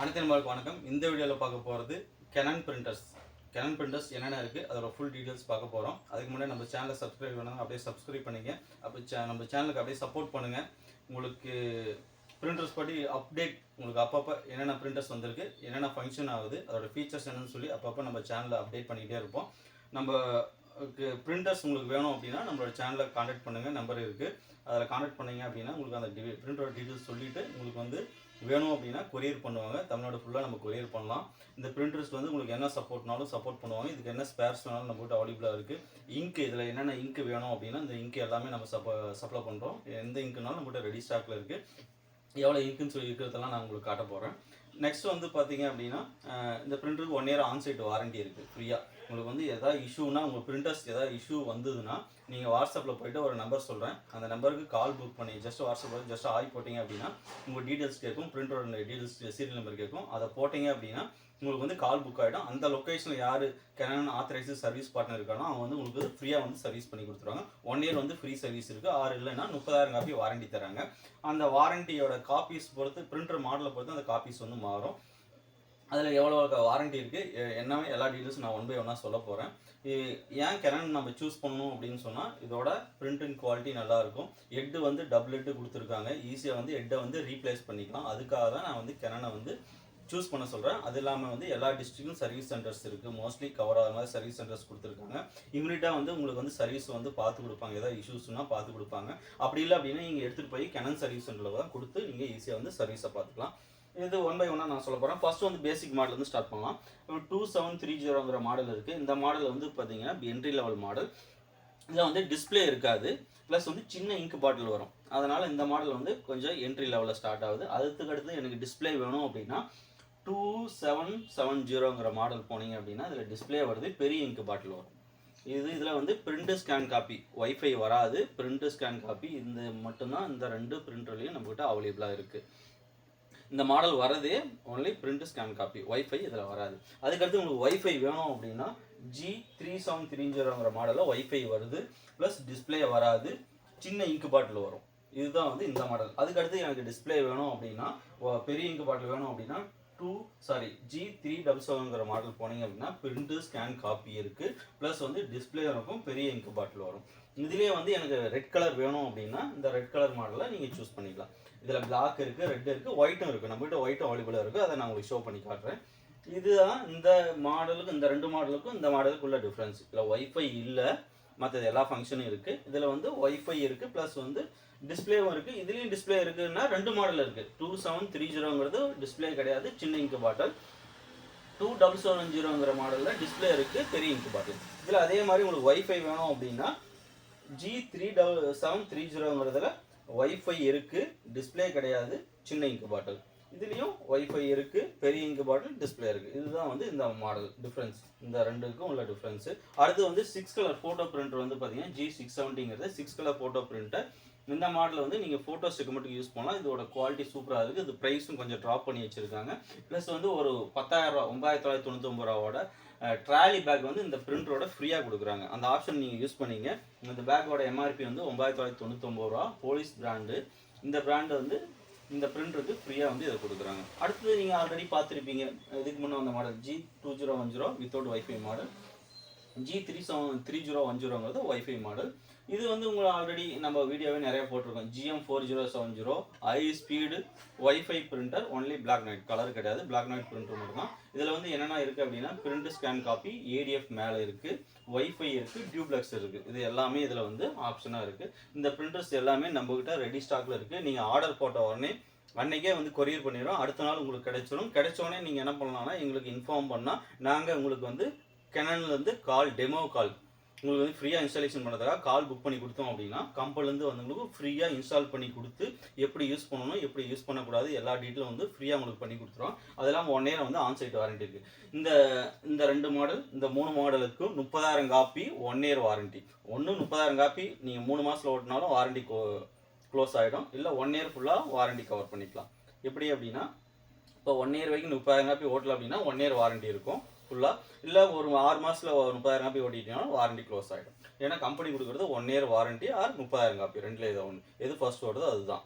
அனைத்து வணக்கம். இந்த வீடியோவில் பார்க்க போகிறது கெனன் பிரிண்டர்ஸ் கெனன் பிரிண்டர்ஸ் என்னென்ன இருக்குது அதோட ஃபுல் டீட்டெயில்ஸ் பார்க்க போகிறோம் அதுக்கு முன்னாடி நம்ம சேனலை சப்ஸ்கிரைப் பண்ணுங்க அப்படியே சப்ஸ்கிரைப் பண்ணுங்க. அப்போ நம்ம சேனலுக்கு அப்படியே சப்போர்ட் பண்ணுங்கள் உங்களுக்கு பிரிண்டர்ஸ் படி அப்டேட் உங்களுக்கு அப்பப்போ என்னென்ன பிரிண்டர்ஸ் வந்திருக்கு என்னென்ன ஃபங்க்ஷன் ஆகுது அதோட ஃபீச்சர்ஸ் என்னன்னு சொல்லி அப்பப்போ நம்ம சேனலில் அப்டேட் பண்ணிக்கிட்டே இருப்போம். நம்ம பிரிண்டர்ஸ் உங்களுக்கு வேணும் அப்படின்னா நம்மளோட சேனலில் காண்டாக்ட் பண்ணுங்கள் நம்பர் இருக்குது அதில் காண்டாக்ட் பண்ணீங்க அப்படின்னா உங்களுக்கு அந்த டி பிரிண்டரோட டீட்டெயில்ஸ் சொல்லிவிட்டு உங்களுக்கு வந்து வேணும் அப்படின்னா கொரியர் பண்ணுவாங்க. தமிழ்நாடு ஃபுல்லாக நம்ம கொரியர் பண்ணலாம். இந்த பிரிண்டர்ஸ் வந்து உங்களுக்கு என்ன சப்போர்ட்னாலும் சப்போர்ட் பண்ணுவாங்க. இதுக்கு என்ன ஸ்பேர்ஸ் வேணாலும் நம்மகிட்ட அவைலபிளாக இருக்குது இங்க் இதில் என்னென்ன இங்க் வேணும் அப்படின்னா இந்த இங்க் எல்லாமே நம்ம சப்ப சப்ளை பண்ணுறோம் எந்த இங்க்குனாலும் நம்மகிட்ட ரெடி ஸ்டாக்கில் இருக்குது எவ்வளோ இங்க்குன்னு சொல்லி இருக்கிறதெல்லாம் நான் உங்களுக்கு காட்ட போகிறேன் நெக்ஸ்ட் வந்து பார்த்தீங்க அப்படின்னா இந்த பிரிண்டருக்கு ஒன் இயர் ஆன்சைட் வாரண்டி இருக்குது ஃப்ரீயாக உங்களுக்கு வந்து எதாவது இஷ்யூனா உங்கள் பிரிண்டர்ஸ் எதாவது இஷ்யூ வந்ததுன்னா நீங்கள் வாட்ஸ்அப்பில் போயிட்டு ஒரு நம்பர் சொல்கிறேன் அந்த நம்பருக்கு கால் புக் பண்ணி ஜஸ்ட் வாட்ஸ்அப்பில் ஜஸ்ட் ஆய் போட்டிங்க அப்படின்னா உங்கள் டீட்டெயில்ஸ் கேட்கும் பிரிண்டரோட டீட்டெயில்ஸ் சீரியல் நம்பர் கேட்கும். அதை போட்டிங்க அப்படின்னா உங்களுக்கு வந்து கால் புக் ஆகிடும் அந்த லொக்கேஷனில் யார் கெனன் ஆத்தரைஸ்டு சர்வீஸ் பார்ட்னர் இருக்கானோ அவங்க வந்து உங்களுக்கு ஃப்ரீயாக வந்து சர்வீஸ் பண்ணி கொடுத்துருவாங்க. ஒன் இயர் வந்து ஃப்ரீ சர்வீஸ் இருக்குது ஆறு இல்லைன்னா முப்பதாயிரம் காப்பி வாரண்டி தராங்க. அந்த வாரண்டியோட காப்பீஸ் பொறுத்து பிரிண்டர் மாடலை பொறுத்து அந்த காப்பீஸ் வந்து மாறும். அதில் எவ்வளோ வாரண்டி இருக்குது என்னவே எல்லா டீட்டெயில்ஸும் நான் ஒன் பை ஒன்னாக சொல்ல போகிறேன் ஏன் கெனன் நம்ம சூஸ் பண்ணணும் அப்படின்னு சொன்னால் இதோட பிரிண்டிங் குவாலிட்டி நல்லாயிருக்கும் ஹெட்டு வந்து டபுள் ஹெட்டு கொடுத்துருக்காங்க. ஈஸியாக வந்து ஹெட்டை வந்து ரீப்ளேஸ் பண்ணிக்கலாம். அதுக்காக தான் நான் வந்து கெனனை வந்து சூஸ் பண்ண சொல்கிறேன் அது இல்லாமல் வந்து எல்லா டிஸ்ட்ரிக்டும் சர்வீஸ் சென்டர்ஸ் இருக்குது மோஸ்ட்லி கவர் ஆகிற மாதிரி சர்வீஸ் சென்டர்ஸ் கொடுத்துருக்காங்க. இம்மிடியாக வந்து உங்களுக்கு வந்து சர்வீஸ் வந்து பார்த்து கொடுப்பாங்க. ஏதாவது இஷ்யூஸ்னால் பார்த்து கொடுப்பாங்க. அப்படி இல்லை அப்படின்னா நீங்கள் எடுத்துகிட்டு போய் கெனன் சர்வீஸ் சென்டரில் தான் கொடுத்து நீங்கள் ஈஸியாக வந்து சர்வீஸை பார்த்துக்கலாம். இது ஒன் பை ஒன்னாக நான் சொல்ல போகிறேன் ஃபர்ஸ்ட் வந்து பேசிக் மாடல் வந்து ஸ்டார்ட் பண்ணலாம். டூ செவன் த்ரீ ஜீரோங்கிற மாடல் இருக்குது இந்த மாடல் வந்து பார்த்தீங்கன்னா என்ட்ரி லெவல் மாடல் இதில் வந்து டிஸ்பிளே இருக்காது. ப்ளஸ் வந்து சின்ன இங்க் பாட்டில் வரும். அதனால் இந்த மாடல் வந்து கொஞ்சம் என்ட்ரி லெவலில் ஸ்டார்ட் ஆகுது. அதுக்கு அடுத்து எனக்கு டிஸ்பிளே வேணும் அப்படின்னா டூ செவன் செவன் ஜீரோங்கிற மாடல் போனீங்க அப்படின்னா இதில் டிஸ்பிளே வருது. பெரிய இங்க் பாட்டில் வரும். இது இதில் வந்து பிரிண்ட் ஸ்கேன் காப்பி ஒய்ஃபை வராது. பிரிண்ட் ஸ்கேன் காப்பி இந்த மட்டும்தான் இந்த ரெண்டு பிரிண்டர்லையும் நம்மக்கிட்ட அவைலபிளாக இருக்குது இந்த மாடல் வரதே only print scan copy wifi இதில் வராது. அதுக்கடுத்து உங்களுக்கு ஒய்ஃபை வேணும் அப்படின்னா ஜி த்ரீ செவன் த்ரீ ஜீரோங்கிற மாடலில் ஒய்ஃபை வருது ப்ளஸ் டிஸ்ப்ளே வராது சின்ன இங்கு பாட்டில் வரும். இதுதான் வந்து இந்த மாடல் அதுக்கடுத்து எனக்கு டிஸ்பிளே வேணும் அப்படின்னா பெரிய இங்கு பாட்டில் வேணும் அப்படின்னா two sorry G three double செவனுங்கிற model போனீங்க அப்படின்னா பிரிண்ட் ஸ்கேன் காப்பி இருக்குது ப்ளஸ் வந்து டிஸ்பிளே இருக்கும் பெரிய இங்கு பாட்டில் வரும். இதுலேயே வந்து எனக்கு ரெட் கலர் வேணும் அப்படின்னா இந்த ரெட் கலர் மாடலை நீங்கள் சூஸ் பண்ணிக்கலாம். இதில் பிளாக் இருக்குது ரெட் இருக்குது ஒயிட்டும் இருக்குது நம்மகிட்ட ஒயிட்டும் அவைலபிளாக இருக்குது அதை நான் உங்களுக்கு ஷோ பண்ணி காட்டுறேன். இதுதான் இந்த மாடலுக்கு இந்த ரெண்டு மாடலுக்கும் இந்த மாடலுக்கு உள்ள டிஃப்ரென்ஸ் இதில் ஒய்ஃபை இல்லை. மற்றது எல்லா ஃபங்க்ஷனும் இருக்குது இதில் வந்து ஒய்ஃபை இருக்குது ப்ளஸ் வந்து டிஸ்பிளேவும் இருக்குது இதுலேயும் டிஸ்ப்ளே இருக்குதுன்னா ரெண்டு மாடல் இருக்குது டூ செவன் த்ரீ ஜீரோங்கிறது டிஸ்ப்ளே கிடையாது. சின்ன ink bottle two double seven ஜீரோங்கிற மாடலில் டிஸ்ப்ளே இருக்குது பெரிய இங்கு பாட்டில் இதில் அதே மாதிரி உங்களுக்கு ஒய்ஃபை வேணும் அப்படின்னா G three double seven three ஜீரோங்கிறதுல wifi இருக்குது டிஸ்பிளே கிடையாது சின்ன இங்கு பாட்டில் இதுலேயும் ஒய்ஃபை இருக்குது பெரிய இங்கு பாட்டில் டிஸ்ப்ளே இருக்குது இதுதான் வந்து இந்த மாடல் டிஃப்ரென்ஸ் இந்த ரெண்டுக்கும் உள்ள டிஃப்ரென்ஸு அடுத்து வந்து சிக்ஸ் கலர் ஃபோட்டோ பிரிண்டர் வந்து பார்த்தீங்கன்னா ஜி சிக்ஸ் செவன்ட்டிங்கிறது சிக்ஸ் கலர் ஃபோட்டோ பிரிண்டர் இந்த மாடலில் வந்து நீங்கள் ஃபோட்டோஸுக்கு மட்டும் யூஸ் பண்ணலாம். இதோட குவாலிட்டி சூப்பராக இருக்குது இது ப்ரைஸும் கொஞ்சம் ட்ராப் பண்ணி வச்சுருக்காங்க. ப்ளஸ் வந்து ஒரு பத்தாயிரரூவா ரூபா ஒன்பதாயிரத்தி தொள்ளாயிரத்தி தொண்ணூத்தொம்பது ரூபாவோட ட்ராலி பேக் வந்து இந்த பிரிண்டரோட ஃப்ரீயாக கொடுக்குறாங்க. அந்த ஆப்ஷன் நீங்கள் யூஸ் பண்ணிங்க. இந்த பேக்கோட எம்ஆர்பி வந்து ஒம்பாயிரத்தி தொள்ளாயிரத்தி தொண்ணூத்தொம்பது ரூபா. Police brand. இந்த பிராண்டு வந்து இந்த பிரிண்டருக்கு ஃப்ரீயாக வந்து இதை கொடுக்குறாங்க. அடுத்தது நீங்கள் ஆல்ரெடி பார்த்துருப்பீங்க. இதுக்கு முன்னே வந்த model G two zero one zero without wifi model G three seven three zero one ஜீரோங்கிறது wifi model இது வந்து உங்களை ஆல்ரெடி நம்ம வீடியோவே நிறைய போட்டிருக்கோம். GM four zero seven zero high speed wifi printer only black night colour கிடையாது black night printer மட்டும் தான் இதில் வந்து என்னென்ன இருக்குது அப்படின்னா பிரிண்ட் ஸ்கேன் காப்பி ஏடிஎஃப் மேலே இருக்குது ஒய்ஃபை இருக்குது டியூப்ளெக்ஸ் இருக்குது இது எல்லாமே இதில் வந்து ஆப்ஷனாக இருக்குது இந்த பிரிண்டர்ஸ் எல்லாமே நம்மக்கிட்ட ரெடி ஸ்டாக்கில் இருக்குது நீங்கள் ஆர்டர் போட்ட உடனே அன்னைக்கே வந்து கொரியர் பண்ணிடுறோம் அடுத்த நாள் உங்களுக்கு கிடைச்சிடும் கிடைச்சோடனே நீங்கள் என்ன பண்ணலாம்னா எங்களுக்கு இன்ஃபார்ம் பண்ணால் நாங்கள் உங்களுக்கு வந்து கெனன்லேருந்து கால் டெமோ கால் உங்களுக்கு வந்து ஃப்ரீயாக இன்ஸ்டாலேஷன் பண்ணுறதுக்காக கால் புக் பண்ணி கொடுத்தோம் அப்படின்னா கம்பெனிலேருந்து வந்து உங்களுக்கு ஃப்ரீயாக இன்ஸ்டால் பண்ணி கொடுத்து எப்படி யூஸ் பண்ணணும் எப்படி யூஸ் பண்ணக்கூடாது எல்லா டீட்டெயிலும் வந்து ஃப்ரீயாக உங்களுக்கு பண்ணி கொடுத்துருவோம். அதெல்லாம் ஒன் இயர் வந்து ஆன்சைட் வாரண்டி இருக்குது இந்த இந்த ரெண்டு மாடல் இந்த மூணு மாடலுக்கும் முப்பதாயிரம் காப்பி ஒன் இயர் வாரண்டி ஒன்று முப்பதாயிரம் காப்பி நீங்கள் மூணு மாதத்தில் ஓட்டினாலும் வாரண்டி க்ளோஸ் ஆகிடும் இல்லை ஒன் இயர் ஃபுல்லாக வாரண்டி கவர் பண்ணிக்கலாம். எப்படி அப்படின்னா இப்போ ஒன் இயர் வரைக்கும் முப்பதாயிரம் காப்பி ஓட்டல அப்படின்னா ஒன் இயர் வாரண்டி இருக்கும். ஃபுல்லாக இல்லை ஒரு ஆறு மாதத்தில் ஒரு முப்பதாயிரம் காப்பி ஓட்டிட்டீங்கன்னா வாரண்டி க்ளோஸ் ஆகிடும் ஏன்னா கம்பெனி கொடுக்குறது ஒன் இயர் வாரண்டி ஆர் முப்பதாயிரம் காப்பி ரெண்டில் ஏதோ ஒன்று எது ஃபர்ஸ்ட் ஓடுதோ அதுதான்.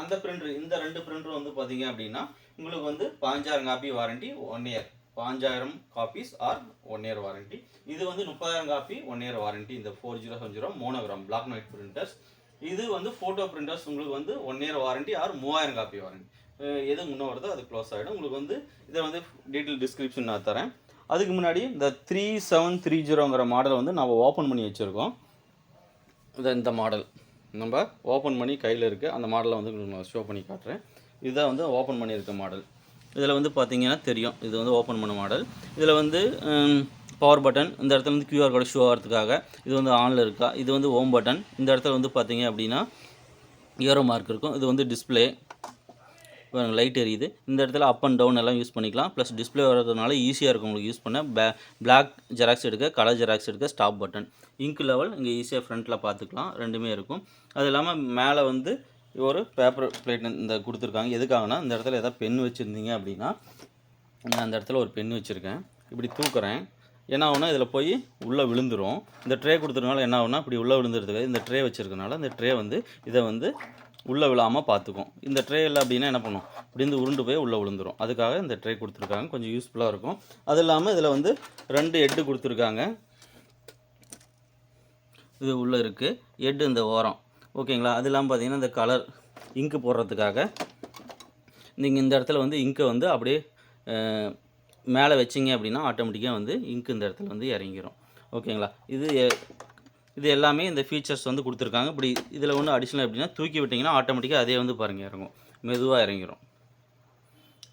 அந்த பிரிண்டர் இந்த ரெண்டு பிரிண்டர் வந்து பார்த்தீங்க அப்படின்னா உங்களுக்கு வந்து பாஞ்சாயிரம் copy warranty one year பாஞ்சாயிரம் copies or one year warranty இது வந்து முப்பதாயிரம் காப்பி ஒன் இயர் வாரண்டி இந்த four zero seven zero monogram black and white printers இது வந்து ஃபோட்டோ பிரிண்டர்ஸ் உங்களுக்கு வந்து ஒன் இயர் வாரண்டி ஆர் மூவாயிரம் காப்பி வாரண்டி எது முன்னே வருதோ அது க்ளோஸ் ஆகிடும் உங்களுக்கு வந்து இதை வந்து டீட்டெயில் டிஸ்கிரிப்ஷன் நான் தரேன். அதுக்கு முன்னாடி இந்த த்ரீ செவன் த்ரீ ஜீரோங்கிற மாடலை வந்து நம்ம ஓப்பன் பண்ணி வச்சுருக்கோம். இது இந்த மாடல் நம்ம ஓப்பன் பண்ணி கையில் இருக்குது அந்த மாடலை வந்து உங்களுக்கு நான் ஷோ பண்ணி காட்டுறேன். இதுதான் வந்து ஓப்பன் பண்ணியிருக்க மாடல் இதில் வந்து பார்த்தீங்கன்னா தெரியும். இது வந்து ஓப்பன் பண்ண மாடல் இதில் வந்து பவர் பட்டன் இந்த இடத்துல வந்து க்யூஆர் கோடு ஷோ ஆகிறதுக்காக இது வந்து ஆனில் இருக்கா? இது வந்து ஓம் பட்டன் இந்த இடத்துல வந்து பார்த்தீங்க அப்படின்னா ஏரோ மார்க் இருக்கும். இது வந்து டிஸ்பிளே பாருங்க லைட் எரியுது. இந்த இடத்துல அப் அண்ட் டவுன் எல்லாம் யூஸ் பண்ணிக்கலாம். ப்ளஸ் டிஸ்பிளே வரதுனால ஈஸியாக இருக்கும் உங்களுக்கு யூஸ் பண்ண. பே பிளாக் ஜெராக்ஸ் எடுக்க கலர் ஜெராக்ஸ் எடுக்க ஸ்டாப் பட்டன் இங்க் லெவல் இங்கே ஈஸியாக ஃப்ரண்ட்டில் பார்த்துக்கலாம். ரெண்டுமே இருக்கும். அது இல்லாமல் மேலே வந்து ஒரு பேப்பர் பிளேட் இந்த கொடுத்துருக்காங்க. எதுக்காகனா இந்த இடத்துல எதாவது பென் வச்சுருந்தீங்க அப்படின்னா நான் அந்த இடத்துல ஒரு பென் வச்சுருக்கேன். இப்படி தூக்குறேன். என்ன ஆகுனா இதில் போய் உள்ளே விழுந்துரும். இந்த ட்ரே கொடுத்துருனால என்ன ஆகுனா இப்படி உள்ளே விழுந்துறதுக்கு இந்த ட்ரே வச்சுருக்கனால இந்த ட்ரே வந்து இதை வந்து உள்ளே விழாமல் பார்த்துக்கும் இந்த ட்ரே இல்லை அப்படின்னா என்ன பண்ணும்? இப்படிந்து உருண்டு போய் உள்ளே விழுந்துரும். அதுக்காக இந்த ட்ரே கொடுத்துருக்காங்க. கொஞ்சம் யூஸ்ஃபுல்லாக இருக்கும். அது இல்லாமல் இதில் வந்து ரெண்டு எட்டு கொடுத்துருக்காங்க. இது உள்ளே இருக்குது எட்டு இந்த ஓரம். ஓகேங்களா அது இல்லாமல் பார்த்தீங்கன்னா இந்த கலர் இங்கு போடுறதுக்காக நீங்கள் இந்த இடத்துல வந்து இங்கை வந்து அப்படியே மேலே வச்சிங்க அப்படின்னா ஆட்டோமேட்டிக்காக வந்து இங்கு இந்த இடத்துல வந்து இறங்கிரும். ஓகேங்களா இது இது எல்லாமே இந்த ஃபீச்சர்ஸ் வந்து கொடுத்துருக்காங்க. இப்படி இதில் ஒன்று அடிஷ்னல் அப்படின்னா தூக்கி விட்டிங்கன்னா ஆட்டோமேட்டிக்காக அதே வந்து பாருங்கள் இறங்கும். மெதுவாக இறங்கிரும்.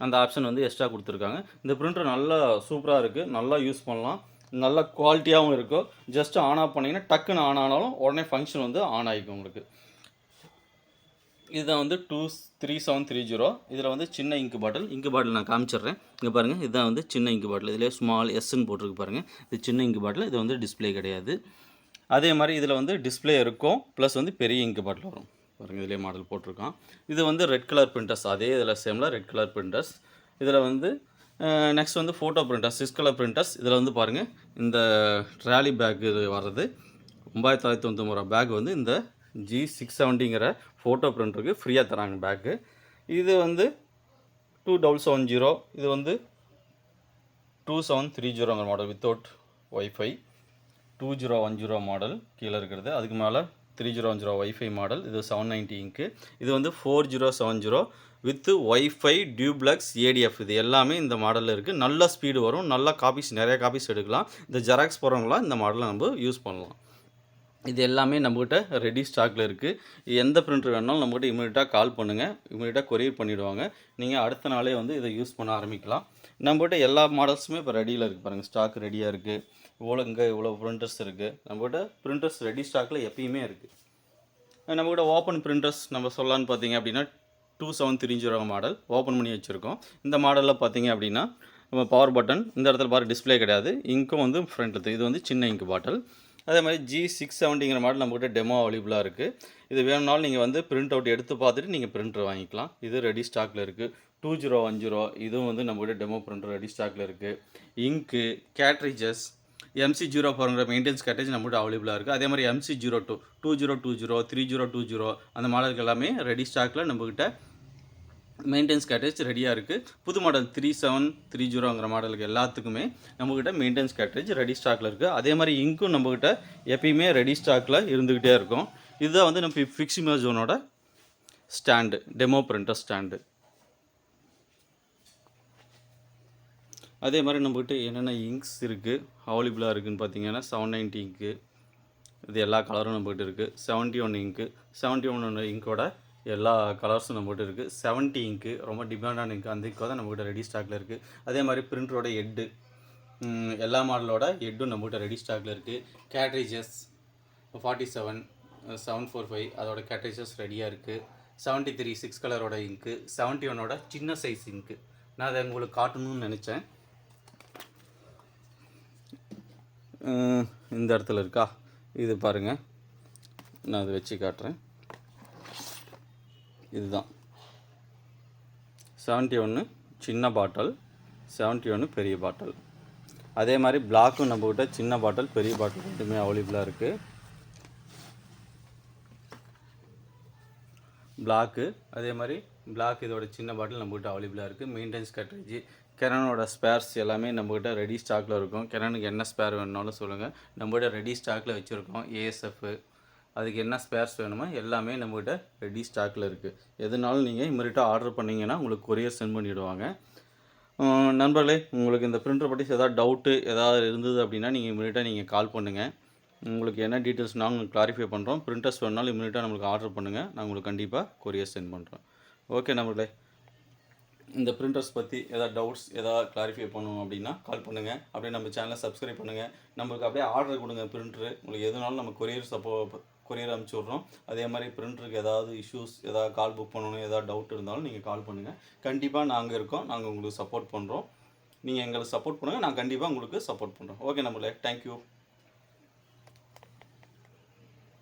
அந்த ஆப்ஷன் வந்து எக்ஸ்ட்ரா கொடுத்துருக்காங்க. இந்த ப்ரிண்டர் நல்லா சூப்பராக இருக்குது நல்லா யூஸ் பண்ணலாம். நல்ல குவாலிட்டியாகவும் இருக்கும் ஜஸ்ட் ஆன் ஆஃப் பண்ணிங்கன்னா டக்குன்னு ஆன் ஆனாலும் உடனே ஃபங்க்ஷன் வந்து ஆன் ஆகிக்கும் உங்களுக்கு. இதுதான் வந்து two three seven three zero இதில் வந்து சின்ன இங்கு பாட்டில் இங்கு பாட்டில் நான் காமிச்சிடுறேன். இங்கே பாருங்கள் இதுதான் வந்து சின்ன இங்கு பாட்டில் இதிலே ஸ்மால் எஸ்ன்னு போட்டிருக்கு பாருங்கள் இது சின்ன இங்கு பாட்டில் இது வந்து டிஸ்ப்ளே கிடையாது. அதே மாதிரி இதில் வந்து டிஸ்ப்ளே இருக்கும். ப்ளஸ் வந்து பெரிய இங்கு பாட்டில் வரும். பாருங்கள் இதிலே மாடல் போட்டிருக்கான். இது வந்து ரெட் கலர் பிரிண்டர்ஸ் அதே இதில் சேமில் ரெட் கலர் பிரிண்டர்ஸ் இதில் வந்து நெக்ஸ்ட் வந்து photo printers six colour printers இதில் வந்து பாருங்கள் இந்த ட்ராலி பேக் இது வர்றது. ஒம்பாயிரத்தி தொள்ளாயிரத்தி தொண்ணூத்தொம்பது ரூபா பேக் வந்து இந்த ஜி சிக்ஸ் செவன்ட்டிங்கிற ஃபோட்டோ பிரிண்டருக்கு ஃப்ரீயாக தராங்க பேக்கு இது வந்து டூ டபுள் செவன் ஜீரோ இது வந்து two seven three ஜீரோங்கிற model without wifi two zero one zero model கீழே இருக்கிறது. அதுக்கு மேலே three zero one zero wifi model இது செவன் நைன்ட்டி இங்க்கு இது வந்து four zero seven zero with wifi duplex ADF இது எல்லாமே இந்த மாடலில் இருக்குது நல்ல ஸ்பீடு வரும். நல்ல காப்பீஸ் நிறைய காப்பீஸ் எடுக்கலாம். இந்த ஜெராக்ஸ் போகிறவங்களாம் இந்த மாடலை நம்ம யூஸ் பண்ணலாம். இது எல்லாமே நம்மக்கிட்ட ரெடி ஸ்டாக்கில் இருக்குது எந்த பிரிண்டர் வேணாலும் நம்மக்கிட்ட இமீடியட்டாக கால் பண்ணுங்கள் இமீடியட்டாக கொரியர் பண்ணிவிடுவாங்க நீங்கள் அடுத்த நாளே வந்து இதை யூஸ் பண்ண ஆரம்பிக்கலாம். நம்மகிட்ட எல்லா மாடல்ஸுமே இப்போ ரெடியில் இருக்குது பாருங்கள் ஸ்டாக் ரெடியாக இருக்குது இவ்வளோ இங்கே இவ்வளோ ப்ரிண்டர்ஸ் இருக்குது நம்மக்கிட்ட பிரிண்டர்ஸ் ரெடி ஸ்டாக்கில் எப்பயுமே இருக்குது நம்மக்கிட்ட ஓப்பன் பிரிண்டர்ஸ் நம்ம சொல்லலான்னு பார்த்தீங்க அப்படின்னா two seven three zero model open பண்ணி வச்சுருக்கோம். இந்த மாடலில் பார்த்தீங்க அப்படின்னா நம்ம பவர் பட்டன் இந்த இடத்துல பாரு டிஸ்ப்ளே கிடையாது. இங்கும் வந்து ஃப்ரண்ட்டில் இது வந்து சின்ன இங்கு பாட்டில் அதே மாதிரி ஜி சிக்ஸ் செவன்ட்டிங்கிற மாடல் நம்மக்கிட்ட டெமோ அவைலபிளாக இருக்குது இது வேணும்னாலும் நீங்கள் வந்து பிரிண்ட் அவுட் எடுத்து பார்த்துட்டு நீங்கள் பிரிண்டர் வாங்கிக்கலாம். இது ரெடி ஸ்டாக்கில் இருக்குது டூ ஜீரோ ஒன் ஜீரோ இதுவும் வந்து நம்மக்கிட்ட டெமோ பிரிண்டர் ரெடி ஸ்டாக்கில் இருக்குது இங்கு கேட்ரிஜஸ் எம்சி ஜீரோ ஃபோருங்கிற மெயின்டென்ஸ் கேட்டேஜ் நம்மகிட்ட அவைலபிளாக இருக்குது அதே மாதிரி MC zero two two zero two zero three zero two zero அந்த மாடலுக்கு எல்லாமே ரெடி ஸ்டாக்கில் நம்மக்கிட்ட மெயின்டெனன்ஸ் கேட்டேஜ் ரெடியாக இருக்குது புது மாடல் த்ரீ செவன் த்ரீ ஜீரோங்கிற மாடலுக்கு எல்லாத்துக்குமே நம்மக்கிட்ட மெயின்டெனன்ஸ் கேட்டேஜ் ரெடி ஸ்டாக்கில் இருக்குது அதே மாதிரி இங்கும் நம்மக்கிட்ட எப்பயுமே ரெடி ஸ்டாக்கில் இருந்துக்கிட்டே இருக்கும். இதுதான் வந்து நம்ம ஃபிக்ஸிமேஜோனோட ஸ்டாண்டு டெமோ பிரிண்டர் ஸ்டாண்டு அதே மாதிரி நம்மக்கிட்ட என்னென்ன இங்க்ஸ் இருக்குது அவைலபிளாக இருக்குதுன்னு பார்த்தீங்கன்னா செவன் நைன்ட்டி இங்க்கு இது எல்லா கலரும் நம்மகிட்ட இருக்குது seventy one ink seventy one one இங்கோட எல்லா கலர்ஸும் நம்மகிட்ட இருக்குது செவன்ட்டி இங்க்கு ரொம்ப டிமாண்டான இங்க் அந்த இங்க்கு தான் நம்மகிட்ட ரெடி ஸ்டாக்கில் இருக்குது அதே மாதிரி பிரிண்டரோட ஹெட்டு எல்லா மாடலோட ஹெட்டும் நம்மகிட்ட ரெடி ஸ்டாக்கில் இருக்குது cartridges forty seven seven four five அதோட கேட்ரிஜஸ் ரெடியாக இருக்குது செவன்ட்டி த்ரீ சிக்ஸ் கலரோட இங்க்கு செவன்ட்டி ஒன்னோட சின்ன சைஸ் இங்க்கு நான் அதை உங்களுக்கு காட்டணும்னு நினச்சேன். இந்த இடத்துல இருக்கா? இது பாருங்கள் நான் அதை வச்சு காட்டுறேன். இதுதான். செவன்ட்டி ஒன்று சின்ன பாட்டில் செவன்ட்டி ஒன்று பெரிய பாட்டில். அதே மாதிரி பிளாக்கும் நம்மக்கிட்ட சின்ன பாட்டில் பெரிய பாட்டில் ரெண்டுமே அவைலபிளாக இருக்குது பிளாக்கு அதே மாதிரி பிளாக் இதோட சின்ன பாட்டில் நம்மகிட்ட அவைலபிளாக இருக்குது மெயின்டெனன்ஸ் கட்ரேஜ் கெனானோட ஸ்பேர்ஸ் எல்லாமே நம்மகிட்ட ரெடி ஸ்டாக்கில் இருக்கும். கெனானுக்கு என்ன ஸ்பேர் வேணுனாலும் சொல்லுங்கள் நம்மகிட்ட ரெடி ஸ்டாக்கில் வச்சுருக்கோம். ஏஎஸ்எஃப் அதுக்கு என்ன ஸ்பேர்ஸ் வேணுமோ எல்லாமே நம்மகிட்ட ரெடி ஸ்டாக்கில் இருக்குது எதுனாலும் நீங்கள் இம்மீடியட்டாக ஆர்டர் பண்ணிங்கன்னா உங்களுக்கு கொரியர் சென்ட் பண்ணிவிடுவாங்க நண்பர்களே உங்களுக்கு இந்த பிரிண்டர் பற்றி ஏதாவது டவுட்டு ஏதாவது இருந்தது அப்படின்னா நீங்கள் இமீடியட்டாக நீங்கள் கால் பண்ணுங்கள் உங்களுக்கு என்ன டீட்டெயில்ஸ் நாங்கள் கிளாரிஃபை பண்ணுறோம் பிரிண்டர்ஸ் வேணாலும் இம்மரிட்டா நம்மளுக்கு ஆர்டர் பண்ணுங்கள் நான் உங்களுக்கு கண்டிப்பாக கொரியர் சென்ட் பண்ணுறோம் ஓகே நண்பர்களே. இந்த பிரிண்டர்ஸ் பற்றி ஏதாவது டவுட்ஸ் எதாவது கிளாரிஃபை பண்ணணும் அப்படின்னா கால் பண்ணுங்கள் அப்படியே நம்ம சேனலை சப்ஸ்கிரைப் பண்ணுங்கள் நம்மளுக்கு அப்படியே ஆர்டர் கொடுங்க பிரிண்டரு உங்களுக்கு எதுனாலும் நம்ம கொரியர் சப்போ கொரியர் அனுப்பிச்சி விட்றோம். அதே மாதிரி பிரிண்டருக்கு ஏதாவது இஷ்யூஸ் ஏதாவது கால் புக் பண்ணணும் ஏதாவது டவுட் இருந்தாலும் நீங்கள் கால் பண்ணுங்கள் கண்டிப்பாக நாங்கள் இருக்கோம். நாங்கள் உங்களுக்கு சப்போர்ட் பண்ணுறோம் நீங்கள் எங்களுக்கு சப்போர்ட் பண்ணுங்கள் நான் கண்டிப்பாக உங்களுக்கு சப்போர்ட் பண்ணுறோம் ஓகே நம்மளே. தேங்க்யூ